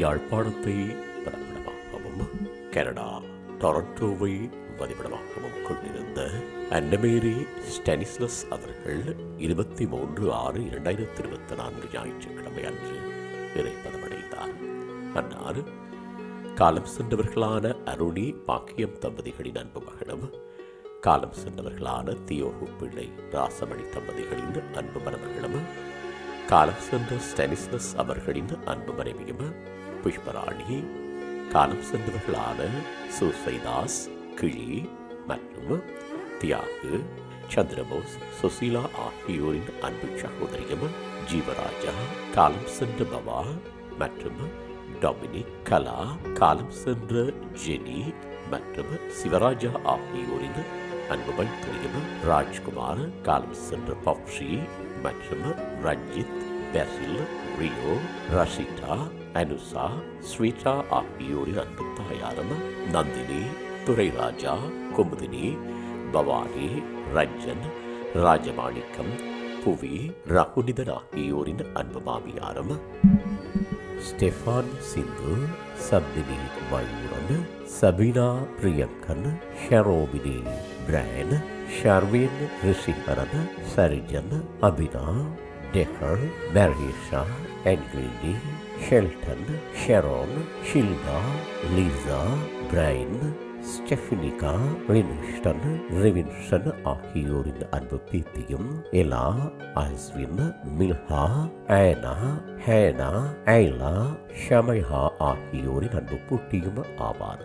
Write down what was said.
யாழ்ப்பாணத்தை பிறப்பிடமாகவும் கனடா டொரண்டோவை வதிவிடமாகவும் கொண்டிருந்த அன்னமேரி ஸ்டனிஸ்லஸ் அவர்கள் இருபத்தி மூன்று ஆறு இரண்டாயிரத்தி இருபத்தி நான்கு ஞாயிற்றுக்கிழமை அன்று இறைப்பதமடைந்தார் அன்னார் காலம் சென்றவர்களான அருணி பாக்கியம் தம்பதிகளின் அன்பு மகனும் காலம் சென்றவர்களான தியோகு பிள்ளை ராசமணி தம்பதிகளின் அன்பு மணமகளும் காலம் சென்ற ஸ்டானிஸ்லஸ் அவர்களின் அன்பு மனைவியும் புஷ்பராணி காலம் சென்றவர்களான சுசைதாஸ் கிளி மற்றும் தியாகு சந்திரபோஸ் சுசீலா ஆகியோரின் அன்பு சகோதரியும் ஜீவராஜா காலம் சென்ற பவா மற்றும் டொமினிக் கலா காலம் சென்ற ஜெனி மற்றும் சிவராஜா ஆகியோரின் அன்புகள் தெரியும் ராஜ்குமார் காலம் சென்ற பப்ஷி மற்றும் ரஞ்சித் பெர்சில் ரியோ ரஷிதா அனுசா ஸ்வீதா ஆகியோரின் அன்பு தாயாரும் நந்தினி துரைராஜா குமுதினி பவானி ரஞ்சன் ராஜமாணிக்கம் புவி ரகுனிதன் ஆகியோரின் அன்பு மாமியாரம் Stefan Sindhu Sapthini Mayuran Sabina Priyangan Sharobini Piran Sharveen Rishikaran Sarijan Abina Decker Marisha என்கிரிடி Sheldon Sharon Shilda Lisa Brian Stephanika Rinishton Rivinshan ஆகியோரின் அன்பு பீத்தியும் எலா ஐஸ்வின் மில்ஹா ஆனா ஹேனா ஐலா ஷமைஹா ஆகியோரின் அன்பு பூட்டியும் ஆவார்